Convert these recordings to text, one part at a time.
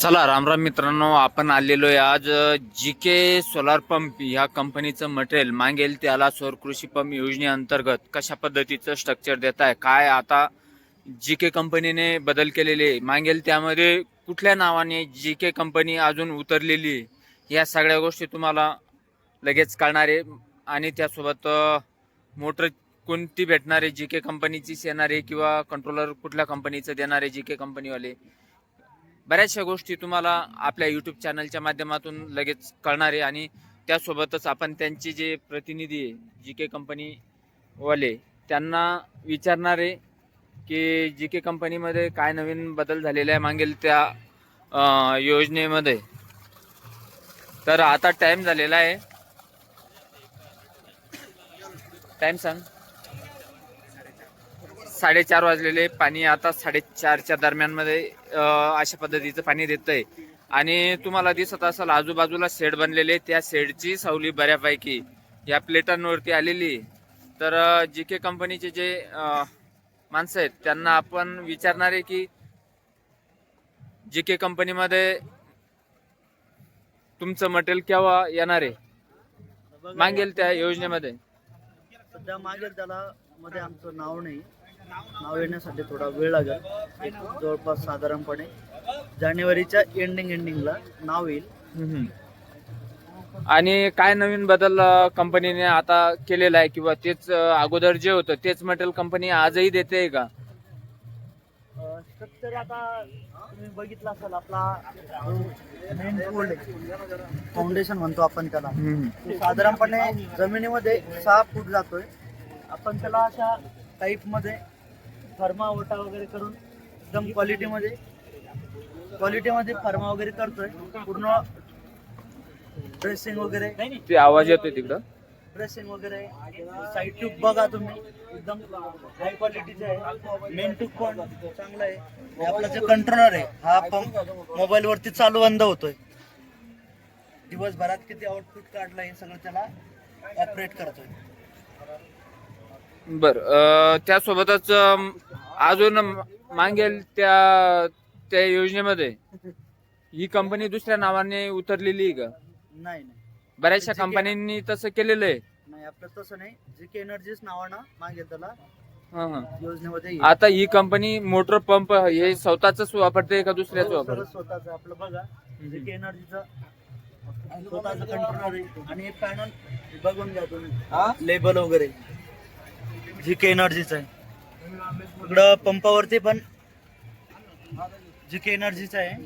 चला रामराम मित्रांनो आपण आलेलो आहे आज जी के सोलार पंप ह्या कंपनीचं मटेरियल मागेल त्याला सौर कृषी पंप योजनेअंतर्गत कशा पद्धतीचं स्ट्रक्चर देत आहे? काय आता जी के कंपनीने बदल केलेले आहे. मागेल त्यामध्ये कुठल्या नावाने जी के कंपनी अजून उतरलेली आहे? या सगळ्या गोष्टी तुम्हाला लगेच कळणार आहे. आणि त्यासोबत मोटर कोणती भेटणार आहे? जी के कंपनीचीच येणार आहे किंवा कंट्रोलर कुठल्या कंपनीचं देणार आहे जी के कंपनीवाले बऱ्याचशा गोष्टी तुम्हाला आपल्या यूट्यूब चॅनलच्या माध्यमातून लगेच कळणार आहे आणि त्यासोबतच आपण त्यांचे जे प्रतिनिधी आहे जी के कंपनीवाले त्यांना विचारणार आहे की जी के कंपनीमध्ये काय नवीन बदल झालेला आहे मागेल त्या योजनेमध्ये. तर आता टाईम झालेला आहे. टाईम सांग. साडेचार वाजलेले पाणी आता साडेचारच्या दरम्यानमध्ये अशा पद्धतीचं पाणी देत आहे आणि तुम्हाला दिसत असाल आजूबाजूला शेड बनलेले त्या शेडची सावली बऱ्यापैकी या प्लेटांवरती आलेली आहे. तर जी के कंपनीचे जे माणसं आहेत त्यांना आपण विचारणार आहे की जी के कंपनीमध्ये तुमचं मटेरियल केव्हा येणार आहे? मागेल त्या योजनेमध्ये. सध्या मागेल त्याला मध्ये आमचं नाव नाही. नाव येण्यासाठी थोडा वेळ लागेल. एक जवळपास साधारणपणे जानेवारीच्या एंडिंग एंडिंगला नाव येईल. हम्म. आणि काय नवीन बदल कंपनीने आता केलेला आहे किंवा तेच अ, अगोदर जे होतं तेच मटेरियल कंपनी आजही देते का? स्ट्रक्चर आता तुम्ही बघितलं असाल आपला मेन फाउंडेशन म्हणतो आपण त्याला. तो साधारणपणे जमिनीमध्ये सहा फूट जातोय. आपण त्याला अशा टाईपमध्ये फर्मा ओटा वगैरे करून एकदम क्वालिटीमध्ये क्वालिटीमध्ये फर्मा वगैरे करतोय. पूर्ण ड्रेसिंग वगैरे. ते आवाज येतोय तिकडं. ड्रेसिंग वगैरे. साईड ट्यूब बघा तुम्ही. एकदम हाय क्वालिटीचे आहे. मेन ट्यूब पण चांगला आहे. आपला जो कंट्रोलर आहे हा पंप मोबाईल वरती चालू बंद होतोय. दिवसभरात किती आउटपुट काढलं हे सगळं त्याला ऑपरेट करतोय. बर त्यासोबतच अजून मागेल त्या त्या योजनेमध्ये? ही कंपनी दुसऱ्या नावाने उतरलेली आहे का? नाही नाही. बऱ्याचशा जी कंपन्यांनी तसं केलेलं आहे. नाही आपलं तसं नाही. जे के एनर्जीच नावानं मागेल त्याला हा, हा. योजनेमध्ये येईल. आता ही कंपनी मोटर पंप हे स्वतःच वापरते का दुसऱ्याच हो, वापरते? स्वतःच आपलं बघा. जे के एनर्जीचं स्वतःचं कंट्रोलर आहे. आणि हे पॅनल बघून घ्या तुम्ही. लेबल वगैरे. जी के एनर्जीचं आहे इकडं पंपावरती पण जी के एनर्जीचं आहे.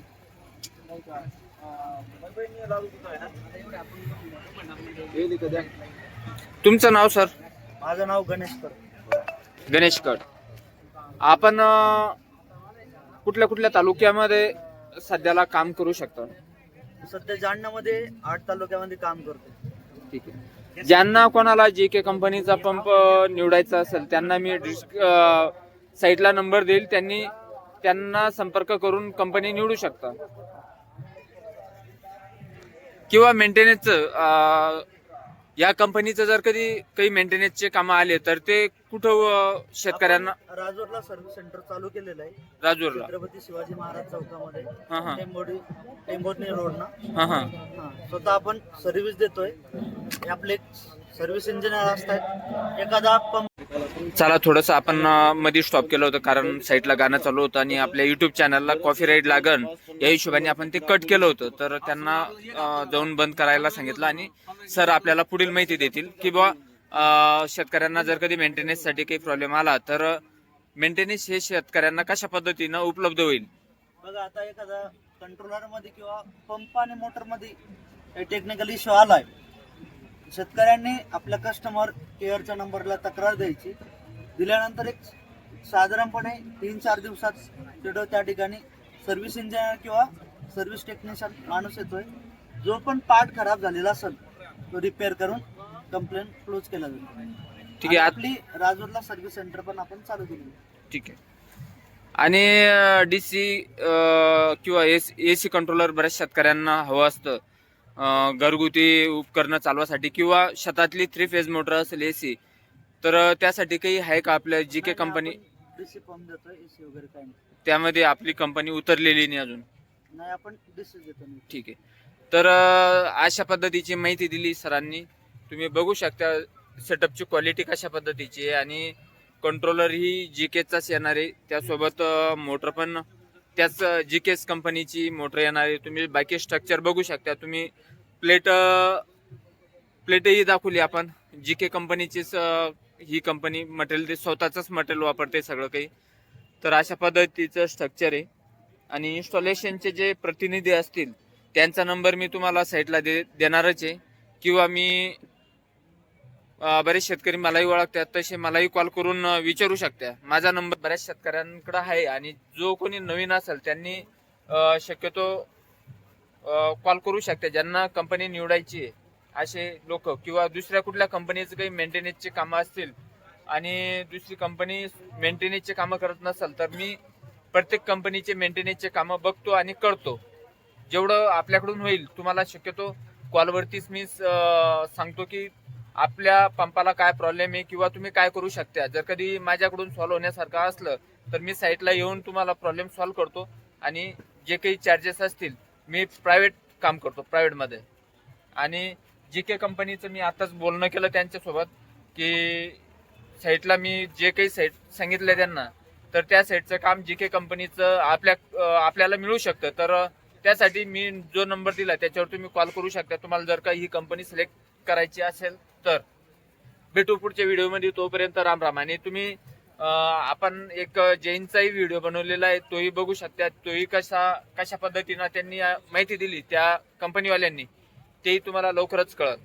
तुमचं नाव सर? माझं नाव गणेश कर गणेश कट आपण अं, कुठल्या कुठल्या तालुक्यामध्ये सध्याला काम करू शकता? सध्या जालन्यामध्ये आठ तालुक्यामध्ये काम करतो. ठीक आहे. ज्यांना कोणाला जे के कंपनीचा पंप निवडायचा असेल त्यांना मी डिस्क अं, साईटला नंबर देईल त्यांनी त्यांना संपर्क करून कंपनी निवडू शकता. किंवा मेंटेनन्सचं या कंपनीचं जर कधी काही मेंटेनन्सचे कामं आले तर ते कुठं शेतकऱ्यांना राजूरला सर्व्हिस सेंटर चालू केलेलं आहे. राजूरला. छत्रपती शिवाजी महाराज चौकामध्ये. हा हा. हा हा. हा, स्वतः आपण सर्व्हिस देतोय. हे आपले सर्व्हिस इंजिनियर असतात एखादा पंप चला थोडस आपण मध्ये स्टॉप केलं होतं कारण साईटला गाणं चालू होतं आणि आपल्या युट्यूब चॅनलला कॉफी राईड लागन. या हिशोबाने आपण ते कट केलं होतं. तर त्यांना जाऊन बंद करायला सांगितलं आणि सर आपल्याला पुढील माहिती देतील. की अं, शेतकऱ्यांना जर कधी मेंटेनन्ससाठी काही प्रॉब्लेम आला तर मेंटेनन्स हे शेतकऱ्यांना कशा पद्धतीनं उपलब्ध होईल? बघा आता एखादा कंट्रोलरमध्ये किंवा पंप आणि मोटरमध्ये टेक्निकल इश्यू आलाय. शेतकऱ्यांनी आपल्या कस्टमर केअरच्या नंबरला तक्रार द्यायची. दिल्यानंतर एक साधारणपणे तीन चार दिवसात तिथं त्या ठिकाणी सर्व्हिस इंजिनियर किंवा सर्व्हिस टेक्निशियन माणूस येतोय. जो पण पार्ट खराब झालेला असेल तो रिपेअर करून कंप्लेंट क्लोज केला जातो ठीक आहे आपली राजूरला सर्व्हिस सेंटर पण आपण चालू केली. ठीक आहे. आणि डी सी किंवा एस ए सी कंट्रोलर बऱ्याच शेतकऱ्यांना हवं असतं. घरगुती उपकरणं चालवासाठी किंवा शेतातली थ्री फेज मोटर असेल ए सी तर त्यासाठी काही आहे का आपल्या G K company DC pump देतोय एसी वगैरे नाही. त्यामध्ये आपली कंपनी उतरलेली नाही अजून. नाही आपण देतो ठीक आहे. तर अं, अशा पद्धतीची माहिती दिली सरांनी. तुम्ही बघू शकता सेटअपची क्वालिटी कशा पद्धतीची आहे आणि कंट्रोलर ही जी केचाच येणार आहे. त्यासोबत मोटर पण त्याच जी केस कंपनीची मोटर येणार आहे तुम्ही बाकी स्ट्रक्चर बघू शकता. तुम्ही प्लेट प्लेटही दाखवली आपण. जी के कंपनीचीच ही कंपनी मटेरियल ते स्वतःचंच मटेरियल वापरते सगळं काही. तर अशा पद्धतीचं स्ट्रक्चर आहे. आणि इन्स्टॉलेशनचे जे प्रतिनिधी असतील त्यांचा नंबर मी तुम्हाला साईटला दे देणारच आहे. किंवा मी बरेच शेतकरी मलाही ओळखतात. तसे मलाही कॉल करून विचारू शकता. माझा नंबर बऱ्याच शेतकऱ्यांकडे आहे आणि जो कोणी नवीन असेल त्यांनी शक्यतो कॉल करू शकता. ज्यांना कंपनी निवडायची आहे असे लोक किंवा दुसऱ्या कुठल्या कंपनीचं काही मेंटेनन्सचे कामं असतील आणि दुसरी कंपनी मेंटेनन्सचे कामं करत नसेल तर मी प्रत्येक कंपनीचे मेंटेनन्सचे कामं बघतो आणि करतो. जेवढं आपल्याकडून होईल तुम्हाला शक्यतो कॉलवरतीच मी सांगतो की आपल्या पंपाला काय प्रॉब्लेम आहे किंवा तुम्ही काय करू शकता? जर कधी माझ्याकडून सॉल्व्ह होण्यासारखं असलं तर मी साईटला येऊन तुम्हाला प्रॉब्लेम सॉल्व्ह करतो आणि जे काही चार्जेस असतील मी प्रायव्हेट काम करतो प्रायव्हेटमध्ये आणि जी के कंपनीचं मी आताच बोलणं केलं त्यांच्यासोबत की साईटला मी जे काही साईट सांगितलं त्यांना तर त्या साईटचं काम जी के कंपनीचं आपल्या आपल्याला मिळू शकतं. तर त्यासाठी मी जो नंबर दिला त्याच्यावर तुम्ही कॉल करू शकता. तुम्हाला जर का ही कंपनी सिलेक्ट करायची असेल तर. भेटू पुढच्या व्हिडिओमध्ये तोपर्यंत राम राम. आणि तुम्ही आपण एक जैनचाही व्हिडिओ बनवलेला आहे तोही बघू शकता. तोही कशा कशा पद्धतीनं त्यांनी माहिती दिली त्या कंपनीवाल्यांनी तेही तुम्हाला लवकरच कळत